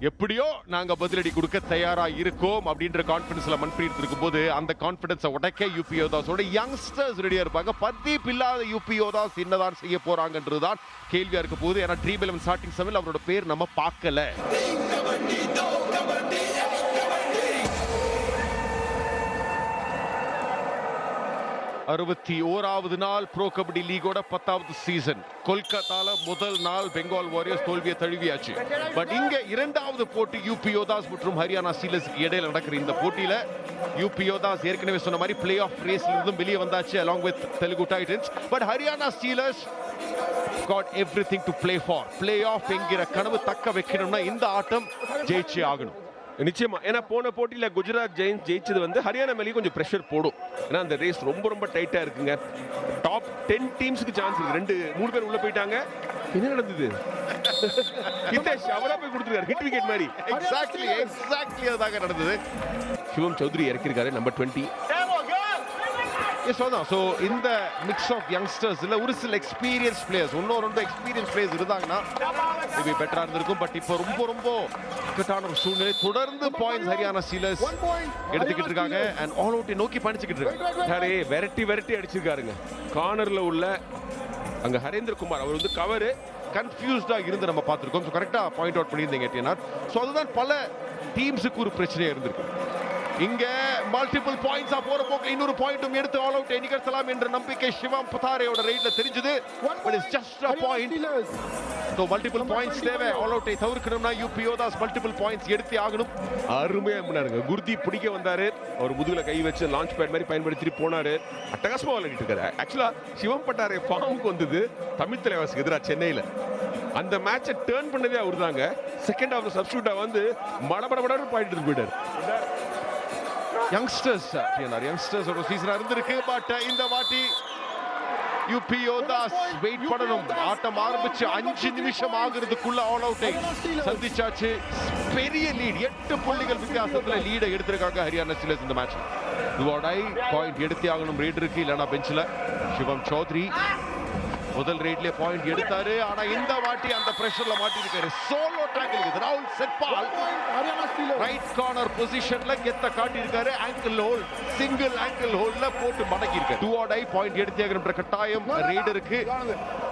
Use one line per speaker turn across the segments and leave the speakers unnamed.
எப்படியோ நாங்க பதிலடி கொடுக்க தயாரா இருக்கோம் அப்படின்ற கான்பிடன்ஸ்ல மன்பிரீத் இருக்கும்போது அந்த கான்பிடன்ஸை உடைக்க யூபி யோதாஸோட யங்ஸ்டர்ஸ் ரெடியா இருப்பாங்க. பர்தீப் இல்லாத யூபி யோதாஸ் என்னதான் செய்ய போறாங்கன்றதுதான் கேள்வியா இருக்க போகுது. ஏன்னா ட்ரீம் எலவன் ஸ்டார்டிங் செவன் அவரோட பேர் நம்ம பார்க்கல. அறுபத்தி ஓராவது நாள் ப்ரோ கபடி லீகோட பத்தாவது சீசன் கொல்கத்தால முதல் நாள் பெங்கால் வாரியர்ஸ் தோல்வியை தழுவியாச்சு. பட் இங்க இரண்டாவது போட்டி யூபி யோதாஸ் மற்றும் ஹரியானா ஸ்டீலர்ஸ் இடையில நடக்கிற இந்த போட்டியில யூபி யோதாஸ் ஏற்கனவே சொன்ன மாதிரி பிளே ஆஃப் ரேஸ்ல இருந்தும் வெளியே வந்தாச்சு along with Telugu Titans but Haryana Steelers got everything to play for playoff என்கிற கனவு தக்க வைக்கணும்னா இந்த ஆட்டம் ஜெயிச்சே ஆகணும்.
நிச்சயமா. ஏன்னா போன போட்டியில குஜராத் ஜெயின்ஸ் ஜெயிச்சது வந்து ஹரியானா மேலேயும் கொஞ்சம் ப்ரெஷர் போடும். ஏன்னா அந்த ரேஸ் ரொம்ப ரொம்ப டைட்டா இருக்குங்க. டாப் டென் டீம்ஸ்க்கு சான்ஸ் இருக்கு. ரெண்டு மூணு பேர் உள்ள போயிட்டாங்க. என்ன நடந்தது? ஹிதேஷ் அவரா போய் கொடுத்துருக்காரு. ஹிட் விக்கெட் மாதிரி.
எக்ஸாக்ட்லி எக்ஸாக்ட்லி அதுதாங்க நடந்தது.
சிவம் சௌத்ரி இறக்கிருக்காரு நம்பர் டுவெண்ட்டி
எஸ் அதான் ஸோ இந்த மிக்ஸ் ஆஃப் யங்ஸ்டர்ஸ் இல்லை ஒரு சில எக்ஸ்பீரியன்ஸ் பிளேயர்ஸ் இன்னும் ரெண்டு எக்ஸ்பீரியன்ஸ் பிளேயர்ஸ் இருந்தாங்கன்னா மேபி பெட்டராக இருந்திருக்கும். பட் இப்போ ரொம்ப ரொம்ப இக்கட்டான ஒரு சூழ்நிலை. தொடர்ந்து பாயிண்ட்ஸ் ஹரியானா சீலர்ஸ் எடுத்துக்கிட்டு இருக்காங்க. அண்ட் ஆல் அவுட்டை நோக்கி பயணிச்சுக்கிட்டு இருக்காங்க
யாரே விரட்டி விரட்டி அடிச்சிருக்காருங்க. கார்னர்ல உள்ள அங்க ஹரேந்திர குமார் அவர் வந்து கவரு
கன்ஃபியூஸ்டா இருந்து நம்ம பார்த்துருக்கோம். ஸோ கரெக்டாக பாயிண்ட் அவுட் பண்ணியிருந்தீங்க டிஎன்ஆர் ஸோ அதுதான் பல டீம்ஸுக்கு ஒரு பிரச்சனையா இருந்திருக்கு. இங்க மல்டிபிள் பாயிண்ட்ஸா போற போக்கு இன்னொரு பாயிண்ட்டும் எடுத்து ஆல் அவுட் நிகழ்த்தலாம் என்ற நம்பிக்கை சிவம் பதாரையோட ரைட்ல தெரிஞ்சது. But it's just a point so multiple points தேவை. ஆல் அவுட்டை தவிர்க்கணும்னா யூபி யோதாஸ் மல்டிபிள் பாயிண்ட்ஸ் எடுத்தே ஆகணும்.
அருமையா பண்ணாருங்க குர்தி பிடிக்க வந்தாரு. அவர் முதுகுல கை வச்சு லான்ச் பேட் மாதிரி பயன்படுத்திட்டு போனாரு. அட்டகாசமா விளையாடிட்டு இருக்காரு. ஆக்சுவலா சிவம் பட்டாரே ஃபார்முக்கு வந்தது. தமிழ் தலைவாசுக்கு எதிராக சென்னையில. அந்த மேட்சை டேர்ன் பண்ணதே அவர் தாங்க செகண்ட் ஹாஃப் சப்ஸ்டியூட்டா வந்து மடபடபடன்னு பாயிட்டு போயிட்டாரு.
யங்ஸ்டர்ஸ் டிஎன்ஆர் யங்ஸ்டர்ஸ் ஒரு சீசனா இருந்திருக்கு பட் இந்த வாட்டி யூபி யோதாஸ் வெயிட் பண்ணணும் ஆட்டம் ஆரம்பிச்சு அஞ்சு நிமிஷம் ஆகுறதுக்குள்ள ஆல் அவுட்டை சந்திச்சாச்சு பெரிய லீட் எட்டு புள்ளிகள் வித்தியாசத்துல லீடை எடுத்திருக்காங்க ஹரியானா ஸ்டீலர்ஸ் இந்த மேட்ச் துவாடாய் பாயிண்ட் எடுத்தே ஆகணும் ரேட் இருக்கு இல்லைன்னா பெஞ்சில் சிவம் சௌத்ரி முதல் ரேட்லயே பாயிண்ட் எடுத்தாரு. ஆனா இந்த வாட்டி அந்த பிரஷர்ல மாட்டிருக்காரு சோலோ டேக்கிள் இது ராகுல் செட்பால் ரைட் கார்னர் பொசிஷன்ல கெத்த காட்டியிருக்காரு. ஆங்கிள் ஹோல் சிங்கிள் ஆங்கிள் ஹோல்ல போட்டு மடக்கி இருக்காரு டூ ஆட் ஐ பாயிண்ட் எடுத்தேங்கிற கட்டாயம் ரைடருக்கு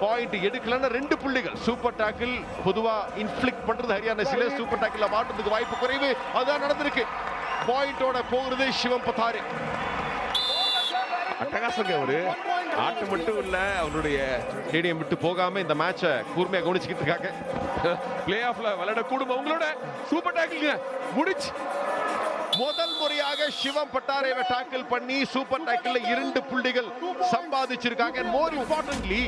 பாயிண்ட் எடுக்கலன்னா ரெண்டு புள்ளிகள். சூப்பர் டேக்கிள் பொதுவா இன்ஃபிளிக் பண்றது ஹரியானா சில. சூப்பர் டேக்கிள்ல மாட்டுறதுக்கு வாய்ப்பு குறைவு. அதான் நடந்திருக்கு. பாயிண்டோட போகிறது சிவம் பத்தாரு
அட்டகாசங்க அவரு.
ஆட்டு மட்டும் இல்ல அவருடைய ஸ்டேடியம் விட்டு போகாம இந்த மேட்சை கூர்மையா கவனிச்சுக்கிட்டு இருக்காங்க.
பிளே ஆஃப்ல விளையாட கூடும். அவங்களோட சூப்பர் டேக்கிள்ங்க முடிச்சு.
முதல் முறையாக சிவம் பட்டாரேவை டாக்கிள் பண்ணி சூப்பர் டாக்கிள்ல இரண்டு புள்ளிகள் சம்பாதிச்சிருக்காங்க. மோர் இம்பார்ட்டன்ட்லி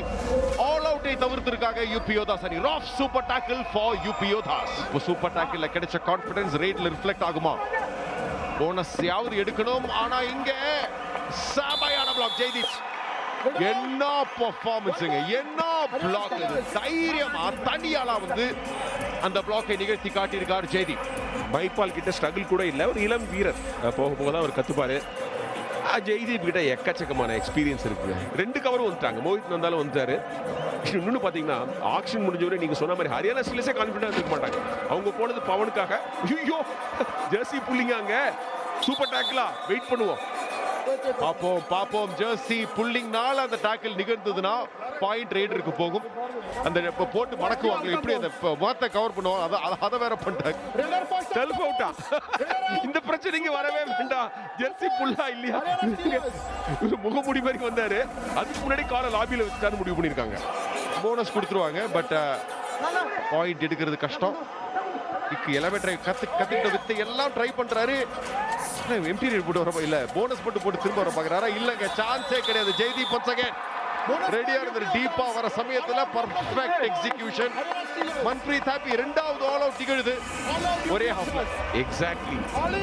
ஆல் அவுட்டை தவிர்த்திருக்காங்க யூபி யோதாஸ் அணி. Rough super tackle for UP Yoddhas இப்போ சூப்பர் டாக்கிள்ல கிடைச்ச கான்பிடன்ஸ் ரேட்ல ரிஃப்ளெக்ட் ஆகுமா? போனஸ் யாவது எடுக்கணும். ஆனா இங்க செமையான பிளாக் ஜெய்தீஷ் என்ன பர்ஃபார்மன்ஸுங்க என்ன பிளாக் தைரியமா தனியாலா வந்து அந்த பிளாக்கை நிகழ்த்தி காட்டியிருக்கார் ஜெய்தி
மைப்பால் கிட்ட ஸ்ட்ரகிள் கூட இல்லை. ஒரு இளம் வீரர். போக போக தான் அவர் கத்துப்பாரு. ஜெய்தீப் கிட்ட எக்கச்சக்கமான எக்ஸ்பீரியன்ஸ் இருக்கு. ரெண்டு கவரும் வந்துட்டாங்க. மோஹித் வந்தாலும் வந்துட்டாரு. இன்னொன்று பார்த்தீங்கன்னா ஆக்ஷன் முடிஞ்சவரை நீங்கள் சொன்ன மாதிரி ஹரியானா ஸ்டில்ஸே கான்ஃபிடென்ட் இருக்க மாட்டாங்க. அவங்க போனது பவனுக்காக. ஐயோ ஜெர்சி புள்ளிங்க அங்கே. சூப்பர் டேக்லா வெயிட் பண்ணுவோம்.
பார்ப்போம் பார்ப்போம். ஜெர்சி புல்லிங்னால அந்த டாக்கிள் நிகழ்ந்ததுன்னா பாயிண்ட் ரைடருக்கு போகும். அந்த இப்போ போட்டு மடக்குவாங்க. எப்படி அந்த முகத்தை கவர் பண்ணுவோம் அதை- அதை அதை வேற பண்ணிட்டாங்க
செல்ஃப் அவுட்டா இந்த பிரச்சனைக்கு வரவே வேண்டாம். ஜெர்சி புல்லா இல்லையா? முகமுடி மாதிரி வந்தாரு. அதுக்கு முன்னாடி காலை லாபியில் வச்சுட்டாரு முடிவு பண்ணியிருக்காங்க.
போனஸ் கொடுத்துருவாங்க பட் பாயிண்ட் uh, எடுக்கிறது கஷ்டம். இக்கு எலவேட்டரை கத்து கத்துக்கிட்ட வித்தை எல்லாம் ட்ரை பண்றாரு. எம்டீரியர் போட்டு வர இல்ல போனஸ் போட்டு போட்டு திரும்ப வர பாக்குறாரா இல்லங்க சான்ஸே கிடையாது. ஜெய்தீப் ஒன்ஸ் அகைன் ரெடியா இருந்தது. டீப்பா வர சமயத்துல பர்ஃபெக்ட் எக்ஸிகியூஷன் மன்பிரீத் ஹாப்பி இரண்டாவது ஆல் அவுட் நிகழுது ஒரே ஹாஃப்ல
எக்ஸாக்ட்லி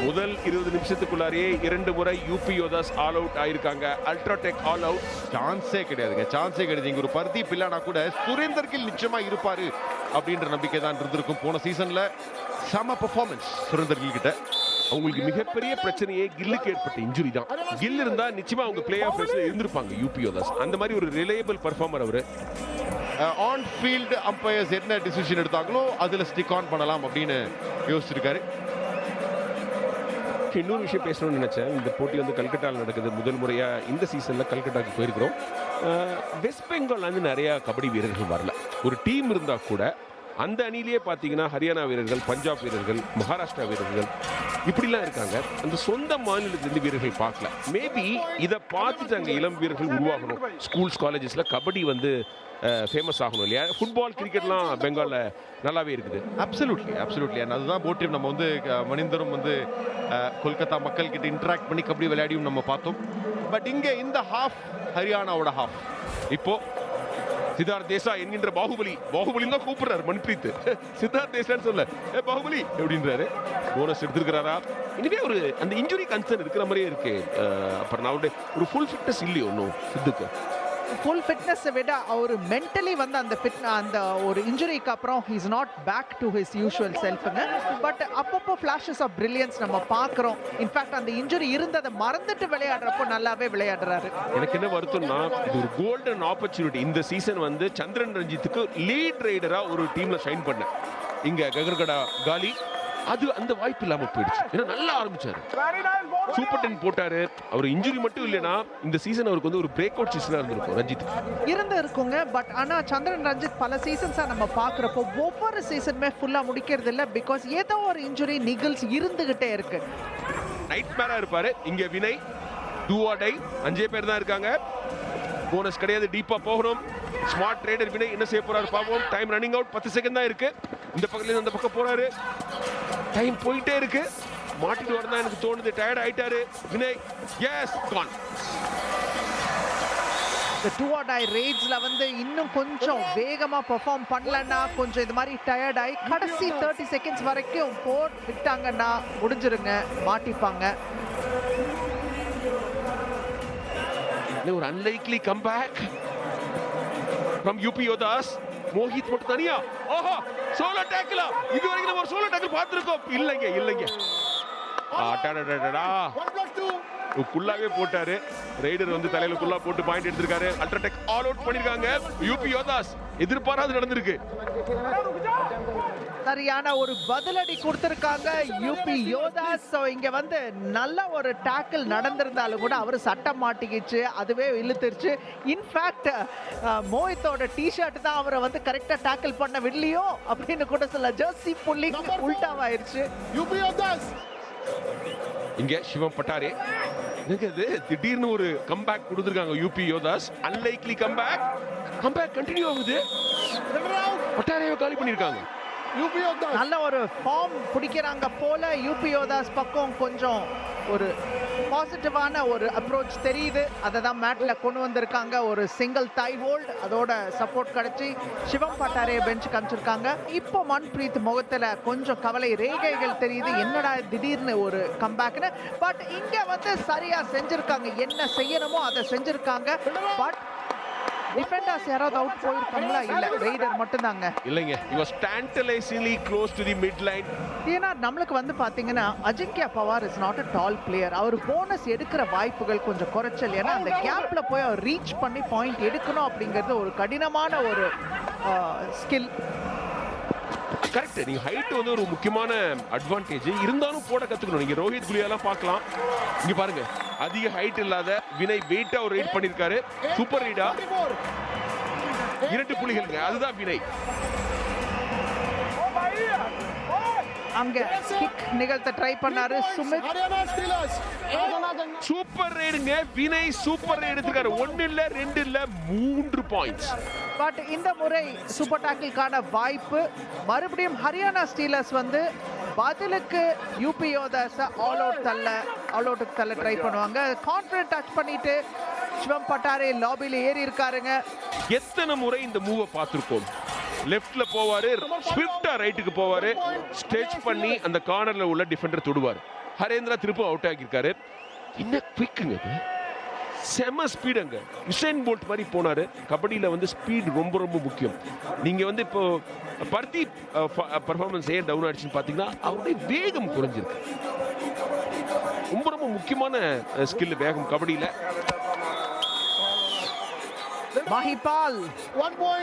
முதல் இருபது நிமிஷத்துக்குள்ளாரே இரண்டு முறை யூபி யோதாஸ் ஆல் அவுட் ஆயிருக்காங்க. அல்ட்ராடெக் ஆல் அவுட்
சான்ஸே கிடையாதுங்க. சான்ஸே கிடையாது. இங்க ஒரு பர்தீப் இல்லைனா கூட சுரேந்தர் கில் நிச்சயமா இருப்பாரு அப்படின்ற நம்பிக்கை தான் இருந்திருக்கும் போன சீசன்ல செம பெர்ஃபார்மன்ஸ் சுரேந்தர் கில் கிட்ட
அவங்களுக்கு மிகப்பெரிய பிரச்சனையே கில்லுக்கு ஏற்பட்ட இன்ஜுரி தான். கில் இருந்தா நிச்சயமா அவங்க பிளே ஆஃப் இருந்திருப்பாங்க யூபி யோதாஸ் அந்த மாதிரி ஒரு ரிலையபிள் பர்ஃபார்மர் அவரு.
ஆன் ஃபீல்டு அம்பையர்ஸ் என்ன டிசிஷன் எடுத்தாங்களோ அதில் ஸ்டிக் ஆன் பண்ணலாம் அப்படின்னு யோசிச்சிருக்காரு.
இன்னொரு விஷயம் பேசணும்னு நினைச்சேன். இந்த போட்டி வந்து கல்கட்டாவில் நடக்குது. முதல் முறையா இந்த சீசன்ல கல்கட்டாக்கு போயிருக்கிறோம். வெஸ்ட் பெங்கால்ல இருந்து நிறைய கபடி வீரர்கள் வரல. ஒரு டீம் இருந்தா கூட அந்த அணியிலேயே பார்த்தீங்கன்னா ஹரியானா வீரர்கள் பஞ்சாப் வீரர்கள் மகாராஷ்டிரா வீரர்கள் இப்படிலாம் இருக்காங்க. அந்த சொந்த மாநிலத்திலிருந்து வீரர்கள் பார்க்கல. மேபி இதை பார்த்துட்டு அங்கே இளம் வீரர்கள் உருவாகணும். ஸ்கூல்ஸ் காலேஜஸில் கபடி வந்து ஃபேமஸ் ஆகணும் இல்லையா? ஃபுட்பால் கிரிக்கெட்லாம் பெங்காலில் நல்லாவே இருக்குது.
அப்சல்யூட்லி அப்சல்யூட்லி அதுதான் போட்டியும் நம்ம வந்து அஹ், மணிந்தரும் வந்து கொல்கத்தா மக்கள் கிட்ட இன்ட்ராக்ட் பண்ணி கபடி விளையாடியும் நம்ம பார்த்தோம். பட் இங்கே இந்த ஹாஃப் ஹரியானாவோட ஹாஃப் இப்போது
சித்தார்த் தேசா என்கின்ற பாகுபலி பாகுபலி தான் கூப்பிடுறாரு மன்பிரீத். சித்தார்த் தேசான்னு சொல்ல ஏ பாகுபலி அப்படின்றாரு போனஸ் எடுத்திருக்கிறாரா? இனிமே ஒரு அந்த இன்ஜுரி கன்சர்ன் இருக்கிற மாதிரியே இருக்கு. அப்புறம் நான் அவருடைய ஒரு ஃபுல் ஃபிட்னஸ் இல்லையோ ஒன்றும் சித்துக்கு.
ஃபுல் ஃபிட்னஸை விட அவர் மென்டலி வந்து அந்த ஃபிட் அந்த ஒரு இன்ஜுரிக்கு அப்புறம் he's not back to his usual செல்ஃபுங்க but அப்பப்போ ஃப்ளாஷஸ் ஆஃப் பிரில்லியன்ஸ் நம்ம பார்க்குறோம். இன்ஃபேக்ட் அந்த இன்ஜுரி இருந்ததை மறந்துட்டு விளையாடுறப்போ நல்லாவே விளையாடுறாரு.
எனக்கு என்ன வருத்தம்னா இது ஒரு கோல்டன் ஆப்பர்ச்சுனிட்டி இந்த சீசன் வந்து சந்திரன் ரஞ்சித்துக்கு லீட் ரைடராக ஒரு டீமில் ஷைன் பண்ணேன். இங்கே ககர்கடா காலி. அது அந்த வாய்ப்பு இல்லாம போயிடுச்சு. ஏன்னா நல்லா ஆரம்பிச்சாரு. சூப்பர் டென் போட்டாரு. அவர் இன்ஜுரி மட்டும் இல்லைன்னா இந்த சீசன் அவருக்கு வந்து ஒரு பிரேக் அவுட் சீசனா இருந்திருக்கும் ரஞ்சித்.
இருந்து இருக்குங்க. பட் ஆனா சந்திரன் ரஞ்சித் பல சீசன்ஸா நம்ம பார்க்குறப்போ ஒவ்வொரு சீசனுமே ஃபுல்லா முடிக்கிறது இல்ல. பிகாஸ் ஏதோ ஒரு இன்ஜுரி நிகழ்ஸ் இருந்துகிட்டே இருக்கு.
நைட் மேரா இருப்பாரு. இங்க வினய் டூவாடை அஞ்சே பேர் தான் இருக்காங்க. போனஸ் கிடையாது. டீப்பா போகணும். ஸ்மார்ட் ட்ரேடர் வினய் என்ன செய்ய போறாரு பார்ப்போம் டைம் ரன்னிங் அவுட் பத்து செகண்ட் தான் இருக்கு. இந்த பக்கத்துல இருந்து அந்த பக்கம் போறாரு. டைம் போயிட்டே இருக்கு. மாட்டிட்டு வரதான் எனக்கு தோணுது. டயர்ட் ஆயிட்டாரு. வினய் எஸ் கான்
இந்த டூ ஆர் டை ரேட்ஸ்ல வந்து இன்னும் கொஞ்சம் வேகமா பெர்ஃபார்ம் பண்ணலன்னா கொஞ்சம் இது மாதிரி டயர்ட் ஆகி கடைசி தேர்ட்டி செகண்ட்ஸ் வரைக்கும் போட் விட்டாங்கன்னா முடிஞ்சிருங்க. மாட்டிப்பாங்க.
ஒரு unlikely comeback from UP Yoddhas Mohit மட்டும் தனியா? ஓஹோ சோலோ டேக்கிளா இது வரைக்கும் நம்ம ஒரு சோலோ டேக்கிள் பார்த்துருக்கோம். இல்லைங்க இல்லைங்க. ஆட்டாடா குள்ளாவே போட்டாரு. ரைடர் வந்து தலையில குள்ளா போட்டு பாயிண்ட் எடுத்திருக்காரு. அல்ட்ராடெக் ஆல் அவுட் பண்ணிருக்காங்க. யூபி யோதாஸ் எதிர்பாராது நடந்திருக்கு.
சரியான ஒரு பதிலடி கொடுத்திருக்காங்க. யூபி யோதா. ஸோ இங்க வந்து நல்ல ஒரு டேக்கிள் நடந்திருந்தாலும் கூட அவர் சட்டம் மாட்டிக்கிச்சு அதுவே இழுத்துருச்சு. இன்ஃபேக்ட் மோஹித்தோட டிஷர்ட் தான் அவரை வந்து கரெக்டா டேக்கிள் பண்ண விடலையோ அப்படின்னு கூட சொல்ல ஜெர்சி புள்ளி உல்டாவாயிருச்சு
இங்க சிவம் பட்டாரே. என்னங்க இது? திடீர்னு ஒரு கம்பேக் கொடுத்துருக்காங்க UP Yoddhas unlikely comeback comeback continue ஆகுது. பட்டாரையை காலி பண்ணிருக்காங்க
நல்ல ஒரு ஃபார்ம் பிடிக்கிறாங்க போல யூபி யோதாஸ் பக்கம் கொஞ்சம் ஒரு பாசிட்டிவான ஒரு அப்ரோச் தெரியுது. அதை தான் மேட்ல கொண்டு வந்திருக்காங்க. ஒரு சிங்கிள் தை ஹோல்ட் அதோட சப்போர்ட் கிடைச்சி சிவம் பட்டாரையை பெஞ்ச் காமிச்சிருக்காங்க இப்போ மன்பிரீத் முகத்துல கொஞ்சம் கவலை ரேகைகள் தெரியுது. என்னடா திடீர்னு ஒரு கம்பேக்னு பட் இங்க வந்து சரியா செஞ்சிருக்காங்க. என்ன செய்யணுமோ அதை செஞ்சிருக்காங்க. பட் டிஃபெண்டர்ஸ் யாராவது அவுட் போயிருக்காங்களா? இல்ல ரெய்டர் மட்டும்தாங்க.
இல்லைங்க. இவ ஸ்டாண்டலைசிலி close to the mid line
ஏன்னா நம்மளுக்கு வந்து பாத்தீங்கன்னா Ajinkya Pawar is not a tall player our bonus எடுக்கிற வாய்ப்புகள் கொஞ்சம் குறைச்சல். ஏன்னா அந்த கேப்ல போய் அவர் ரீச் பண்ணி பாயிண்ட் எடுக்கணும் அப்படிங்கிறது ஒரு கடினமான ஒரு ஸ்கில்
கரெக்ட் நீங்க ஹைட் வந்து ஒரு முக்கியமான அட்வான்டேஜ் இருந்தாலும் போட கத்துக்கணும். நீங்க ரோஹித் குலியாலாம் பார்க்கலாம். இங்க பாருங்க. அதிக ஹைட் இல்லாத வினய் வெயிட்டா ஒரு ரைட் பண்ணிருக்காரு. சூப்பர் ரைடா இரண்டு புள்ளிகளுங்க அதுதான் வினை.
Oh அங்க கிக் நிகழ்த்த ட்ரை பண்ணாரு. சுமித்.
சூப்பர் ரைடுங்க வினய் சூப்பர் ரைடு எடுத்திருக்காரு. ஒன்னு இல்ல ரெண்டு இல்ல மூன்று பாயிண்ட்ஸ்
பட் இந்த முறை சூப்பர் டாக்கிள்கான வாய்ப்பு. மறுபடியும் ஹரியானா ஸ்டீலர்ஸ் வந்து பதிலுக்கு யூபி யோதாஸ ஆல் அவுட் தள்ள ஆல் அவுட்டுக்கு தள்ள ட்ரை பண்ணுவாங்க. கான்ஃபிடன்ட் டச் பண்ணிட்டு சிவம் பட்டாரே லாபியில் ஏறி இருக்காருங்க.
எத்தனை முறை இந்த மூவை பார்த்திருக்கோம் லெஃப்ட்ல போவாரு. ஸ்விஃப்டா ரைட்டுக்கு போவாரு. ஸ்டெச் பண்ணி அந்த கார்னர்ல உள்ள டிஃபெண்டர் தொடுவார். ஹரேந்திரா திருப்பும் அவுட் ஆகியிருக்காரு. என்ன குவிக்குங்க செம ஸ்பீடுங்க யுசைன் போல்ட் மாதிரி போனாரு. கபடியில் வந்து ஸ்பீடு ரொம்ப ரொம்ப முக்கியம். நீங்கள் வந்து இப்போ பர்தீப் பர்ஃபார்மன்ஸ் ஏன் டவுன் ஆயிடுச்சுன்னு பார்த்தீங்கன்னா அவருடைய வேகம் குறைஞ்சிருக்கு. ரொம்ப ரொம்ப முக்கியமான ஸ்கில் வேகம் கபடியில்.
மஹிபால்.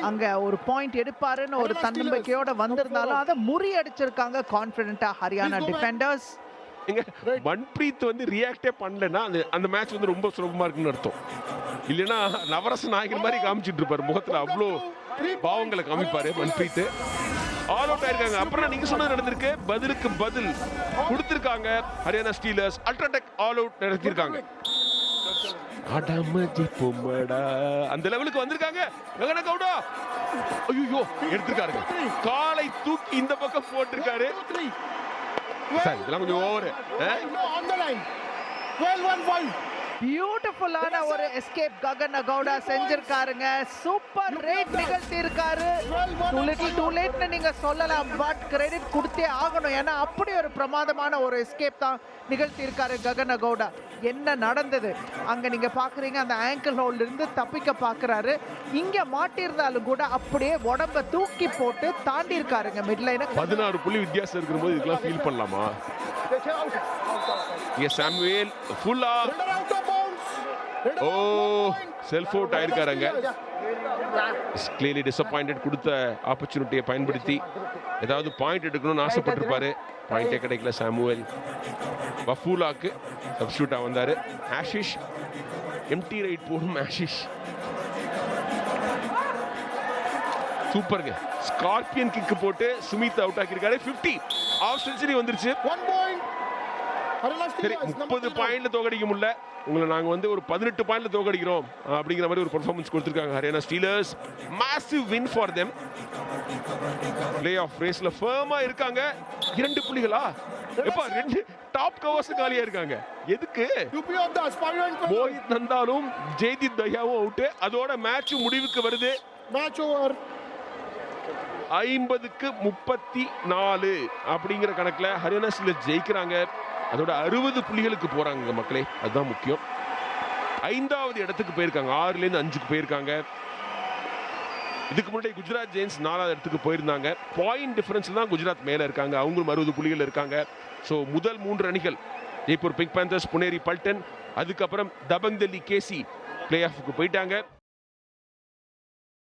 அங்க ஒரு பாயிண்ட் எடுப்பாருன்னு ஒரு தன்னம்பிக்கையோட வந்திருந்தாலும் அதை முறியடிச்சிருக்காங்க கான்பிடண்டா ஹரியானா டிஃபெண்டர்ஸ்
மன்பிரீத் வந்து ரியாக்டே பண்ணலன்னா அந்த அந்த மேட்ச் வந்து ரொம்ப சுலபமா இருக்குன்னு அர்த்தம். இல்லைன்னா நவரச நாயகன் மாதிரி காமிச்சிட்டு இருப்பாரு முகத்துல அவ்வளோ பாவங்களை காமிப்பாரு மன்பிரீத் ஆல் அவுட் ஆயிருக்காங்க. அப்புறம் நீங்க சொன்னது நடந்திருக்கு. பதிலுக்கு பதில் கொடுத்திருக்காங்க Haryana steelers UltraTech all out நடத்திருக்காங்க அடமதி பொம்மடா அந்த லெவலுக்கு வந்திருக்காங்க ககன கவுடா ஐயோ எடுத்திருக்காருங்க காலை தூக்கி இந்த பக்கம் போட்டிருக்காரு சார் இதெல்லாம் கொஞ்சம் ஓவர்
ஆன் on லைன் 12 1 5.
பியூட்டிஃபுல்லான ஒரு எஸ்கேப் ககன கவுடா செஞ்சிருக்காருங்க. சூப்பர் ரேட் நிகழ்த்தி இருக்காரு டூ லிட்டில் டூ லேட்னு நீங்க சொல்லலாம் பட் கிரெடிட் கொடுத்தே ஆகணும். ஏன்னா அப்படி ஒரு பிரமாதமான ஒரு எஸ்கேப் தான் நிகழ்த்தி இருக்காரு ககன கவுடா. என்ன நடந்தது? அங்க நீங்க பாக்குறீங்க அந்த ஆங்கிள் ஹோல்ல இருந்து தப்பிக்க பாக்குறாரு. இங்க மாட்டியிருந்தாலும் கூட அப்படியே உடம்ப தூக்கி போட்டு தாண்டி இருக்காருங்க மிட்லைன
பதினாறு புள்ளி வித்தியாசம் இருக்கும்போது இதுக்கெல்லாம் ஃபீல் பண்ணலாமா? சாமுவேல் ஃபுல்லா ஓ. செல்ஃப் அவுட் ஆயிருக்காருங்க. கிளியர்லி டிசப்பாயிண்டட் கொடுத்த ஆப்பர்ச்சுனிட்டியை பயன்படுத்தி ஏதாவது பாயிண்ட் எடுக்கணும்னு ஆசைப்பட்டிருப்பாரு பாயிண்டே கிடைக்கல சாமுவேல் வஃபூலாக்கு சப்ஸ்டியூட்டாக வந்தார் ஆஷிஷ் எம்டி ரைட் போடும் ஆஷிஷ் சூப்பருங்க ஸ்கார்பியன் கிக்கு போட்டு சுமித் அவுட் ஆக்கியிருக்காரு 50 ஆஃப் செஞ்சுரி வந்துருச்சு
point.
சரி முப்பது
12.
பாயிண்ட்ல தோக்கடிக்க முடியல. உங்களை நாங்க வந்து ஒரு பதினெட்டு பாயிண்ட்ல தோக்கடிக்கிறோம். அப்படிங்கிற மாதிரி ஒரு பெர்ஃபார்மன்ஸ் கொடுத்துருக்காங்க Haryana Steelers massive win for them play off ரேஸ்ல ஃபர்மா இருக்காங்க. இரண்டு புள்ளிகளா? எப்பா ரெண்டு டாப் கவர்ஸ் காலியா இருக்காங்க. எதுக்கு. மோஹித் நந்தாலும் ஜெய்தீப் தஹியாவும் அவுட்டு அதோட மேட்ச் முடிவுக்கு வருது.
Match over.
ஐம்பதுக்கு முப்பத்தி நாலு அப்படிங்கிற கணக்குல ஹரியானா ஸ்டீலர்ஸ் ஜெயிக்கிறாங்க. அதோட அறுபது புள்ளிகளுக்கு போறாங்க மக்களே. அதுதான் முக்கியம். ஐந்தாவது இடத்துக்கு போயிருக்காங்க. ஆறுல இருந்து அஞ்சுக்கு போயிருக்காங்க. இதுக்கு முன்னாடி குஜராத் ஜெயின்ஸ் நாலாவது இடத்துக்கு போயிருந்தாங்க. பாயிண்ட் டிஃபரன்ஸ்ல தான் குஜராத் மேலே இருக்காங்க. அவங்களும் அறுபது புள்ளிகள் இருக்காங்க. ஸோ முதல் மூன்று அணிகள். Jaipur Pink Panthers Puneri Paltan. அதுக்கப்புறம் தபங் டெல்லி கேசி பிளே ஆஃபுக்கு போயிட்டாங்க.